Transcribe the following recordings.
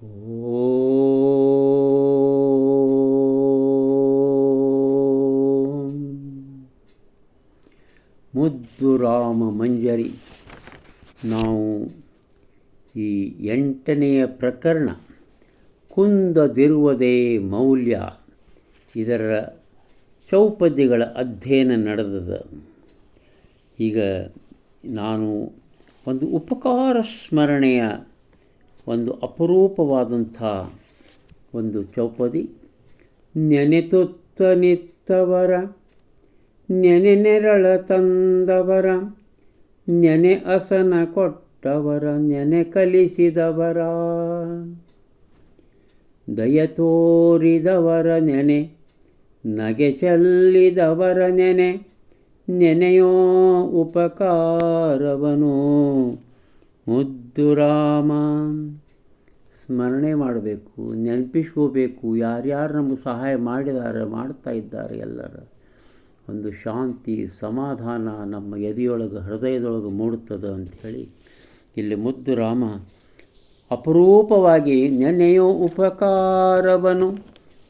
ಮುದ್ದು ರಾಮ ಮಂಜರಿ ನಾವು ಈ ಎಂಟನೆಯ ಪ್ರಕರಣ ಕುಂದದಿರುವುದೇ ಮೌಲ್ಯ ಇದರ ಚೌಪದಿಗಳ ಅಧ್ಯಯನ ನಡೆದದ. ಈಗ ನಾನು ಒಂದು ಉಪಕಾರ ಸ್ಮರಣೆಯ ಒಂದು ಅಪರೂಪವಾದಂಥ ಒಂದು ಚೌಪದಿ ನೆನೆತುತ್ತ ನಿತ್ತವರ ನೆನೆ ನೆರಳ ತಂದವರ, ನೆನೆ ಅಸನ ಕೊಟ್ಟವರ, ನೆನೆ ಕಲಿಸಿದವರ. ದಯ ತೋರಿದವರ ನೆನೆ, ನಗೆ ಚೆಲ್ಲಿದವರ ನೆನೆ, ನೆನೆಯೋ ಉಪಕಾರವನು ಮುದ್ದು ರಾಮ ಸ್ಮರಣೆ ಮಾಡಬೇಕು, ನೆನಪಿಸ್ಕೋಬೇಕು, ಯಾರ್ಯಾರು ನಮಗೆ ಸಹಾಯ ಮಾಡಿದ್ದಾರೆ, ಮಾಡ್ತಾ ಇದ್ದಾರೆ ಎಲ್ಲರ. ಒಂದು ಶಾಂತಿ, ಸಮಾಧಾನ ನಮ್ಮ ಎದೆಯೊಳಗೆ, ಹೃದಯದೊಳಗೆ ಮೂಡುತ್ತದೆ ಅಂಥೇಳಿ ಇಲ್ಲಿ ಮುದ್ದು ರಾಮ ಅಪರೂಪವಾಗಿ ನೆನೆಯೋ ಉಪಕಾರವನು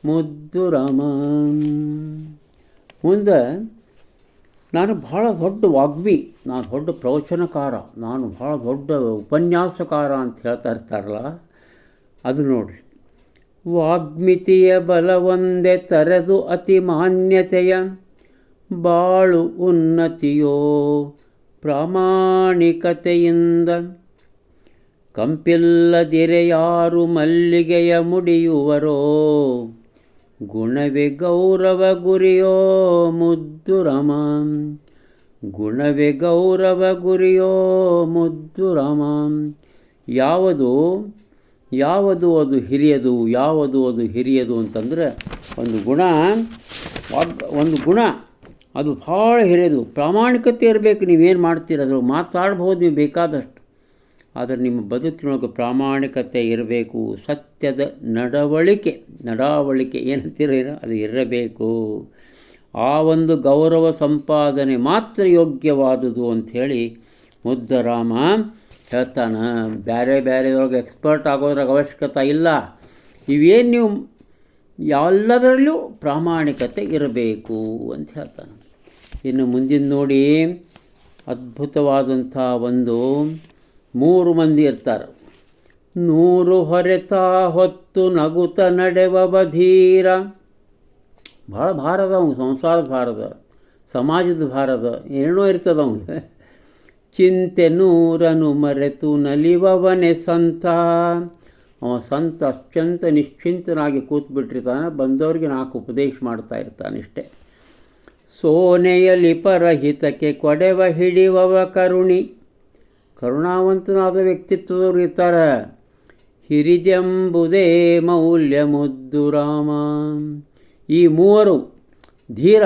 ಮುದ್ದು ರಾಮ. ಮುಂದೆ ನಾನು ಭಾಳ ದೊಡ್ಡ ವಾಗ್ಮಿ, ನಾನು ದೊಡ್ಡ ಪ್ರವಚನಕಾರ, ನಾನು ಭಾಳ ದೊಡ್ಡ ಉಪನ್ಯಾಸಕಾರ ಅಂತ ಹೇಳ್ತಾ ಇರ್ತಾರಲ್ಲ ಅದು ನೋಡ್ರಿ. ವಾಗ್ಮಿತಿಯ ಬಲವೊಂದೇ ತರದು ಅತಿ ಮಾನ್ಯತೆಯ ಬಾಳು ಉನ್ನತಿಯೋ ಪ್ರಾಮಾಣಿಕತೆಯಿಂದ ಕಂಪಿಲ್ಲದಿರೆ ಯಾರು ಮಲ್ಲಿಗೆಯ ಮುಡಿಯುವರೋ ಗುಣವೇ ಗೌರವ ಗುರಿಯೋ ಮುದ್ದು ರಾಮ ಗುಣವೇ ಗೌರವ ಗುರಿಯೋ ಮುದ್ದು ರಾಮ ಯಾವುದು? ಯಾವುದು ಅದು ಹಿರಿಯದು, ಯಾವುದು ಅದು ಹಿರಿಯದು ಅಂತಂದರೆ ಒಂದು ಗುಣ ಒಂದು ಗುಣ, ಅದು ಭಾಳ ಹಿರಿಯದು. ಪ್ರಾಮಾಣಿಕತೆ ಇರಬೇಕು, ನೀವೇನು ಮಾಡ್ತೀರ ಅದ್ರ ಮಾತಾಡ್ಬೋದು, ನೀವು ಬೇಕಾದಷ್ಟು. ಆದರೆ ನಿಮ್ಮ ಬದುಕಿನೊಳಗೆ ಪ್ರಾಮಾಣಿಕತೆ ಇರಬೇಕು, ಸತ್ಯದ ನಡವಳಿಕೆ, ನಡಾವಳಿಕೆ ಏನಂತೀರ ಏನೋ? ಅದು ಇರಬೇಕು. ಆ ಒಂದು ಗೌರವ ಸಂಪಾದನೆ ಮಾತ್ರ ಯೋಗ್ಯವಾದುದು ಅಂಥೇಳಿ ಮುದ್ದರಾಮ ಹೇಳ್ತಾನೆ ಬೇರೆ ಬೇರೆಯೊಳಗೆ ಎಕ್ಸ್ಪರ್ಟ್ ಆಗೋದ್ರಾಗ ಅವಶ್ಯಕತೆ ಇಲ್ಲ. ಇವೇನು ನೀವು ಎಲ್ಲದರಲ್ಲೂ ಪ್ರಾಮಾಣಿಕತೆ ಇರಬೇಕು ಅಂತ ಹೇಳ್ತಾನೆ. ಇನ್ನು ಮುಂದಿನ ನೋಡಿ, ಅದ್ಭುತವಾದಂಥ ಒಂದು ಮೂರು ಮಂದಿ ಇರ್ತಾರೆ. ನೂರು ಹೊರೆತ ಹೊತ್ತು ನಗುತ ನಡೆವ ಬಧೀರ. ಭಾಳ ಭಾರದ ಅವ್ನು ಸಂಸಾರದ ಭಾರದ ಸಮಾಜದ ಭಾರದ ಏನೋ ಇರ್ತದ ಅವ್ನಿಗೆ ಚಿಂತೆ ನೂರನು ಮರೆತು ನಲಿವವನೆ ಸಂತ. ಅವ ಸಂತ ಅತ್ಯಂತ ನಿಶ್ಚಿಂತನಾಗಿ ಕೂತ್ಬಿಟ್ಟಿರ್ತಾನೆ, ಬಂದವರಿಗೆ ನಾಲ್ಕು ಉಪದೇಶ ಮಾಡ್ತಾ ಇರ್ತಾನೆ ಇಷ್ಟೇ ಸೋನೆಯಲ್ಲಿ ಪರಹಿತಕ್ಕೆ ಕೊಡೆವ ಹಿಡಿಯುವವ ಕರುಣಿ. ಕರುಣಾವಂತನಾದ ವ್ಯಕ್ತಿತ್ವದವ್ರು ಇರ್ತಾರೆ. ಹಿರಿದೆಂಬುದೇ ಮೌಲ್ಯ ಮುದ್ದು ರಾಮ. ಈ ಮೂವರು ಧೀರ,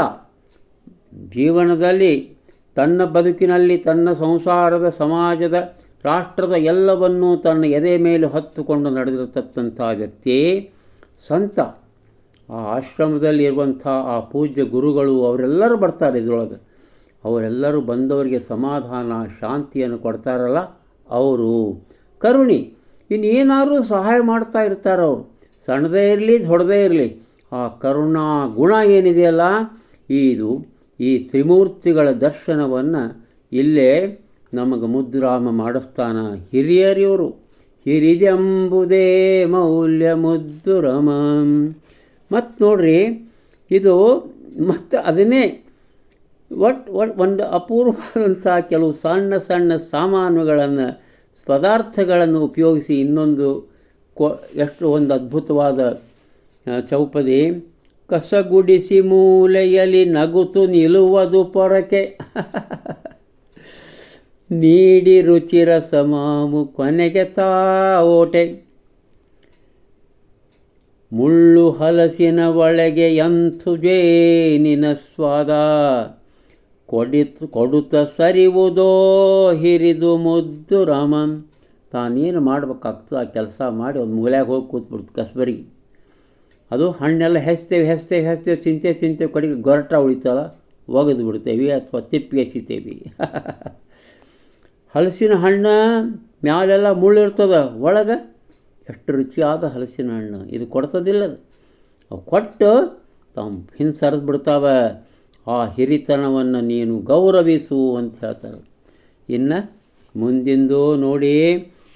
ಜೀವನದಲ್ಲಿ ತನ್ನ ಬದುಕಿನಲ್ಲಿ ತನ್ನ ಸಂಸಾರದ ಸಮಾಜದ ರಾಷ್ಟ್ರದ ಎಲ್ಲವನ್ನೂ ತನ್ನ ಎದೆ ಮೇಲೆ ಹೊತ್ತುಕೊಂಡು ನಡೆದಿರತಕ್ಕಂಥ ವ್ಯಕ್ತಿ, ಸಂತ. ಆ ಆಶ್ರಮದಲ್ಲಿ ಇರುವಂಥ ಆ ಪೂಜ್ಯ ಗುರುಗಳು ಅವರೆಲ್ಲರೂ ಬರ್ತಾರೆ ಇದರೊಳಗೆ. ಅವರೆಲ್ಲರೂ ಬಂದವರಿಗೆ ಸಮಾಧಾನ, ಶಾಂತಿಯನ್ನು ಕೊಡ್ತಾರಲ್ಲ ಅವರು. ಕರುಣಿ, ಇನ್ನೇನಾದರೂ ಸಹಾಯ ಮಾಡ್ತಾ ಇರ್ತಾರೆ? ಅವರು ಸಣ್ಣದೇ ಇರಲಿ, ದೊಡ್ಡದೇ ಇರಲಿ. ಆ ಕರುಣಾ ಗುಣ ಏನಿದೆಯಲ್ಲ, ಇದು ಈ ತ್ರಿಮೂರ್ತಿಗಳ ದರ್ಶನವನ್ನು ಇಲ್ಲೇ ನಮಗೆ ಮುದ್ರಾಮ ಮಾಡಿಸ್ತಾನ ಹಿರಿಯರಿವರು. ಹಿರಿದೆಂಬುದೇ ಮೌಲ್ಯ ಮುದ್ದುರಮ. ಮತ್ತು ನೋಡ್ರಿ, ಇದು ಮತ್ತು ಅದನ್ನೇ ಒಟ್ ಒಟ್ ಒಂದು ಅಪೂರ್ವವಾದಂಥ ಕೆಲವು ಸಣ್ಣ ಸಣ್ಣ ಸಾಮಾನುಗಳನ್ನು, ಪದಾರ್ಥಗಳನ್ನು ಉಪಯೋಗಿಸಿ ಇನ್ನೊಂದು ಕೊ, ಎಷ್ಟು ಒಂದು ಅದ್ಭುತವಾದ ಚೌಪದಿ ಕಸಗುಡಿಸಿ ಮೂಲೆಯಲ್ಲಿ ನಗುತು ನಿಲ್ಲುವುದು ಪೊರಕೆ. ನೀಡಿ ರುಚಿರ ಸಮಾಮು ಕೊನೆಗೆ ತಾ ಓಟೆ. ಮುಳ್ಳು ಹಲಸಿನ ಒಳಗೆ ಎಂಥು ಜೇನಿನ ಸ್ವಾದ. ಕೊಡಿತು ಕೊಡುತ್ತ ಸರಿವುದೋ ಹಿರಿದು ಮುದ್ದು ರಾಮನ್. ತಾನೇನು ಮಾಡ್ಬೇಕಾಗ್ತದೆ ಆ ಕೆಲಸ ಮಾಡಿ ಒಂದು ಮೂಲೆಯಾಗ ಹೋಗಿ ಕೂತ್ಬಿಡ್ತು ಕಸ್ಬರಿಗೆ. ಅದು ಹಣ್ಣೆಲ್ಲ ಹೆಚ್ತೇವೆ ಹೆಚ್ತೇವೆ ಹೆಸ್ತೇವೆ ಚಿಂತೆ ತಿಂತೇವೆ, ಕಡೆಗೆ ಗೊರಟ ಉಳಿತಲ್ಲ ಒಗೆದು ಬಿಡ್ತೇವೆ ಅಥವಾ ತಿಪ್ಪಿಗೆ ಎಸಿತೇವೆ ಹಲಸಿನ ಹಣ್ಣು, ಮ್ಯಾಲೆಲ್ಲ ಮುಳ್ಳಿರ್ತದ ಒಳಗೆ ಎಷ್ಟು ರುಚಿಯಾದ ಹಲಸಿನ ಹಣ್ಣು. ಇದು ಕೊಡ್ತದಿಲ್ಲ. ಅವು ಕೊಟ್ಟು ತಮ್ಮ ಹಿಂದೆ ಸರಿದು ಬಿಡ್ತಾವೆ. ಆ ಹಿರಿತನವನ್ನು ನೀನು ಗೌರವಿಸು ಅಂತ ಹೇಳ್ತಾರೆ. ಇನ್ನು ಮುಂದಿಂದು ನೋಡಿ,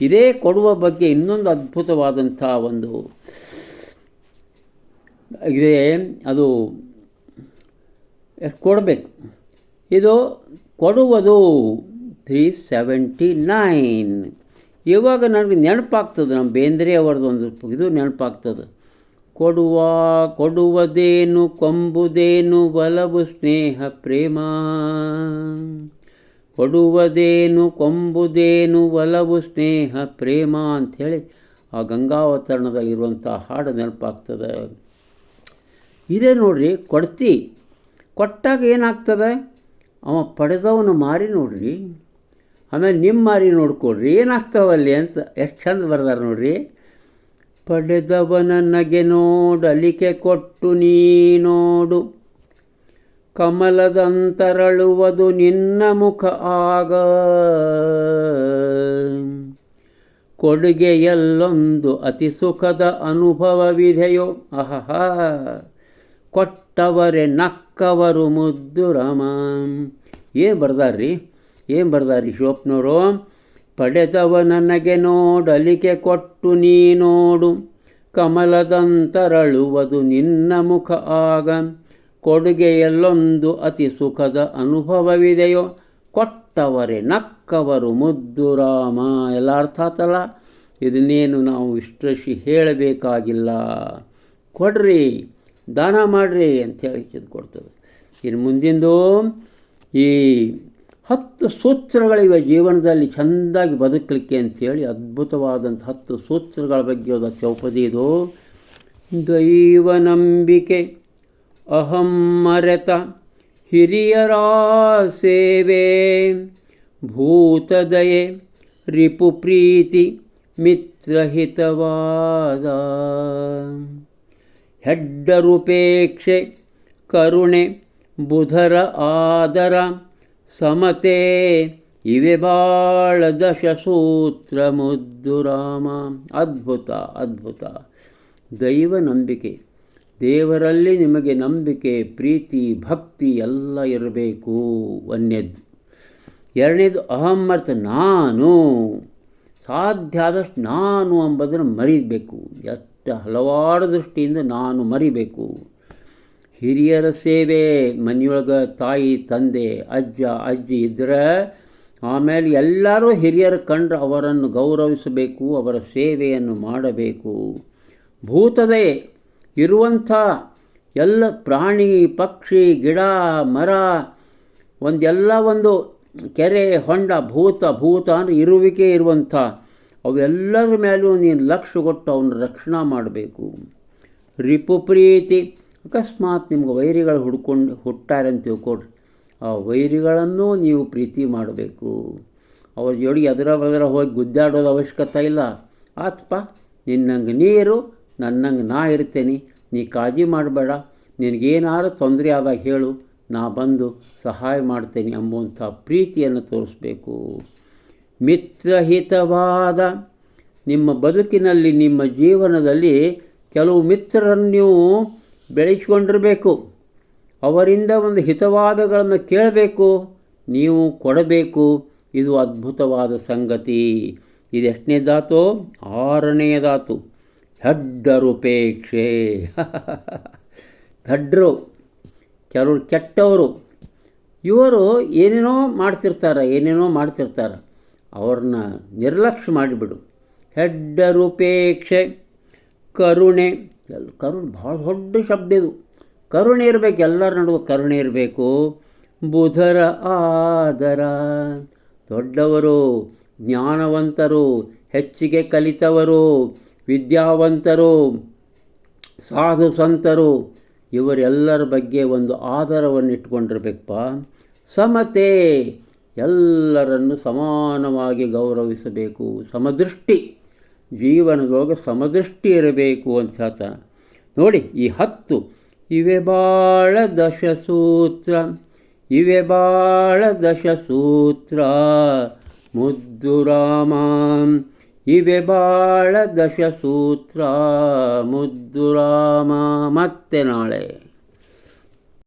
ಇದೇ ಕೊಡುವ ಬಗ್ಗೆ ಇನ್ನೊಂದು ಅದ್ಭುತವಾದಂಥ ಒಂದು ಇದೆ, ಅದು ಎಷ್ಟು ಕೊಡಬೇಕು. ಇದು ಕೊಡುವುದು ತ್ರೀ ಸೆವೆಂಟಿ ನೈನ್ ಇವಾಗ ನನಗೆ ನೆನಪಾಗ್ತದೆ, ನಮ್ಮ ಬೇಂದ್ರೆ ಅವರದ್ದು ಒಂದು ಇದು ನೆನಪಾಗ್ತದೆ. ಕೊಡುವ, ಕೊಡುವುದೇನು, ಕೊಂಬುದೇನು, ಒಲವು, ಸ್ನೇಹ, ಪ್ರೇಮ. ಕೊಡುವುದೇನು, ಕೊಂಬುದೇನು, ಒಲವು, ಸ್ನೇಹ, ಪ್ರೇಮ ಅಂಥೇಳಿ ಆ ಗಂಗಾವತರಣದಲ್ಲಿರುವಂಥ ಹಾಡು ನೆನಪಾಗ್ತದೆ. ಇದೇ ನೋಡ್ರಿ, ಕೊಡ್ತಿ. ಕೊಟ್ಟಾಗ ಏನಾಗ್ತದೆ? ಅವ ಪಡೆದವನು ಮಾರಿ ನೋಡ್ರಿ. ಆಮೇಲೆ ನಿಮ್ಮ ಮಾರಿ ನೋಡ್ಕೊಡ್ರಿ. ಏನಾಗ್ತಾವಲ್ಲಿ ಅಂತ ಎಷ್ಟು ಚಂದ ಬರ್ದಾರೆ ನೋಡ್ರಿ. ಪಡೆದವನ ನಗೆ ನೋಡಲಿಕೆ ಕೊಟ್ಟು ನೀ ನೋಡು. ಕಮಲದಂತರಳುವುದು ನಿನ್ನ ಮುಖ ಆಗ. ಕೊಡುಗೆಯಲ್ಲೊಂದು ಅತಿ ಸುಖದ ಅನುಭವವಿದೆಯೋ. ಅಹಹ ಕೊಟ್ಟವರೆ ನಕ್ಕವರು ಮುದ್ದು ರಾಮ. ಏನು ಬರ್ದಾರ್ರಿ? ಏನು ಬರ್ದಾರ್ರಿ ಶಿವಪ್ಪನವರು? ಪಡೆದವ ನನಗೆ ನೋಡಲಿಕೆ ಕೊಟ್ಟು ನೀ ನೋಡು. ಕಮಲದಂತರಳುವುದು ನಿನ್ನ ಮುಖ ಆಗ. ಕೊಡುಗೆಯಲ್ಲೊಂದು ಅತಿ ಸುಖದ ಅನುಭವವಿದೆಯೋ. ಕೊಟ್ಟವರೆ ನಕ್ಕವರು ಮುದ್ದು ರಾಮ. ಎಲ್ಲ ಅರ್ಥ ಆತಲ್ಲ? ಇದನ್ನೇನು ನಾವು ವಿಶ್ಲೇಷಿ ಹೇಳಬೇಕಾಗಿಲ್ಲ. ಕೊಡ್ರಿ. ದಾನ ಮಾಡಿರಿ ಅಂಥೇಳಿ ಇದು ಕೊಡ್ತದೆ. ಇನ್ನು ಮುಂದಿಂದು ಈ ಹತ್ತು ಸೂತ್ರಗಳಿವೆ ಜೀವನದಲ್ಲಿ ಚೆಂದಾಗಿ ಬದುಕಲಿಕ್ಕೆ ಅಂಥೇಳಿ ಅದ್ಭುತವಾದಂಥ ಹತ್ತು ಸೂತ್ರಗಳ ಬಗ್ಗೆ ಅದು ಚೌಪದಿ ಇದು. ದೈವ ನಂಬಿಕೆ, ಅಹಂ ಮರೆತ, ಹಿರಿಯರ ಸೇವೆ ಭೂತದಯೆ ರಿಪು ಪ್ರೀತಿ, ಮಿತ್ರಹಿತವಾದ. ಹೆಡ್ಡರುಪೇಕ್ಷೆ ಕರುಣೆ, ಬುಧರ ಆದರ, ಸಮತೆ, ಇವೆ ಬಾಳ ದಶಸೂತ್ರ ಮುದ್ದು ರಾಮ. ಅದ್ಭುತ ಅದ್ಭುತ. ದೈವ ನಂಬಿಕೆ. ದೇವರಲ್ಲಿ ನಿಮಗೆ ನಂಬಿಕೆ, ಪ್ರೀತಿ, ಭಕ್ತಿ ಎಲ್ಲ ಇರಬೇಕು ಅನ್ಯದ್ದು ಎರಡನೇದು ಅಹಮ್ಮರ್ಥ ನಾನು. ಸಾಧ್ಯ ಆದಷ್ಟು ನಾನು ಎಂಬುದನ್ನು ಮರೀಬೇಕು ಎಷ್ಟು ಹಲವಾರು ದೃಷ್ಟಿಯಿಂದ ನಾನು ಮರಿಬೇಕು. ಹಿರಿಯರ ಸೇವೆ, ಮನೆಯೊಳಗೆ ತಾಯಿ, ತಂದೆ, ಅಜ್ಜ, ಅಜ್ಜಿ ಇದ್ದರೆ ಆಮೇಲೆ ಎಲ್ಲರೂ ಹಿರಿಯರ ಕಂಡ್ರೆ ಅವರನ್ನು ಗೌರವಿಸಬೇಕು, ಅವರ ಸೇವೆಯನ್ನು ಮಾಡಬೇಕು. ಭೂತದೆ ಇರುವಂಥ ಎಲ್ಲ ಪ್ರಾಣಿ, ಪಕ್ಷಿ, ಗಿಡ, ಮರ, ಒಂದೆಲ್ಲ ಒಂದು ಕೆರೆ, ಹೊಂಡ, ಭೂತ ಭೂತ ಅಂದರೆ ಇರುವಿಕೆ ಇರುವಂಥ ಅವೆಲ್ಲರ ಮೇಲೂ ನೀನು ಲಕ್ಷ್ಯ ಕೊಟ್ಟು ಅವನ ರಕ್ಷಣೆ ಮಾಡಬೇಕು. ರಿಪು ಪ್ರೀತಿ. ಅಕಸ್ಮಾತ್ ನಿಮ್ಗೆ ವೈರಿಗಳು ಹುಡ್ಕೊಂಡು ಹುಟ್ಟಾರೆ ಅಂತ ತಿಳ್ಕೊಡ್ರಿ ಆ ವೈರಿಗಳನ್ನು ನೀವು ಪ್ರೀತಿ ಮಾಡಬೇಕು. ಅವ್ರ ಜೋಡಿ ಅದರ ಬದರ ಹೋಗಿ ಗುದ್ದಾಡೋದು ಅವಶ್ಯಕತೆ ಇಲ್ಲ. ಆತ್ಪ, ನಿನ್ನಂಗೆ ನೀರು, ನನ್ನಂಗೆ ನಾ ಇರ್ತೇನೆ ನೀ ಕಾಳಜಿ ಮಾಡಬೇಡ. ನಿನಗೇನಾರು ತೊಂದರೆ ಆದಾಗ ಹೇಳು. ನಾ ಬಂದು ಸಹಾಯ ಮಾಡ್ತೇನೆ ಎಂಬುವಂಥ ಪ್ರೀತಿಯನ್ನು ತೋರಿಸ್ಬೇಕು. ಮಿತ್ರಹಿತವಾದ ನಿಮ್ಮ ಬದುಕಿನಲ್ಲಿ, ನಿಮ್ಮ ಜೀವನದಲ್ಲಿ ಕೆಲವು ಮಿತ್ರರನ್ನು ನೀವು ಬೆಳೆಸ್ಕೊಂಡಿರಬೇಕು. ಅವರಿಂದ ಒಂದು ಹಿತವಾದಗಳನ್ನು ಕೇಳಬೇಕು. ನೀವು ಕೊಡಬೇಕು. ಇದು ಅದ್ಭುತವಾದ ಸಂಗತಿ. ಇದು ಎಷ್ಟನೇದಾತು ಆರನೆಯದಾತು ಹೆಡ್ಡರುಪೇಕ್ಷೆ ಹೆಡ್ರು ಕೆಲವರು ಕೆಟ್ಟವರು. ಇವರು ಏನೇನೋ ಮಾಡ್ತಿರ್ತಾರೆ ಏನೇನೋ ಮಾಡ್ತಿರ್ತಾರೆ. ಅವ್ರನ್ನ ನಿರ್ಲಕ್ಷ್ಯ ಮಾಡಿಬಿಡು. ಹೆಡ್ಡರುಪೇಕ್ಷೆ ಕರುಣೆ, ಎಲ್ಲ ಕರುಣೆ ಭಾಳ ದೊಡ್ಡ ಶಬ್ದ ಇದು. ಕರುಣೆ ಇರಬೇಕು, ಎಲ್ಲರ ನಡುವೆ ಕರುಣೆ ಇರಬೇಕು. ಬುಧರ ಆದರ, ದೊಡ್ಡವರು, ಜ್ಞಾನವಂತರು, ಹೆಚ್ಚಿಗೆ ಕಲಿತವರು, ವಿದ್ಯಾವಂತರು, ಸಾಧು ಸಂತರು, ಇವರೆಲ್ಲರ ಬಗ್ಗೆ ಒಂದು ಆಧಾರವನ್ನು ಇಟ್ಕೊಂಡಿರ್ಬೇಕಪ್ಪ ಸಮತೆ ಎಲ್ಲರನ್ನು ಸಮಾನವಾಗಿ ಗೌರವಿಸಬೇಕು. ಸಮದೃಷ್ಟಿ. ಜೀವನದೊಳಗೆ ಸಮದೃಷ್ಟಿ ಇರಬೇಕು ಅಂತ ಹೇಳ್ತಾನೆ ನೋಡಿ, ಈ ಹತ್ತು. ಇವೆ ಬಾಳ ದಶಸೂತ್ರ. ಇವೆ ಬಾಳ ದಶಸೂತ್ರ. ಮುದ್ದು ರಾಮ. ಇವೆ ಬಾಳ ದಶಸೂತ್ರ. ಮುದ್ದು ರಾಮ. ಮತ್ತೆ ನಾಳೆ.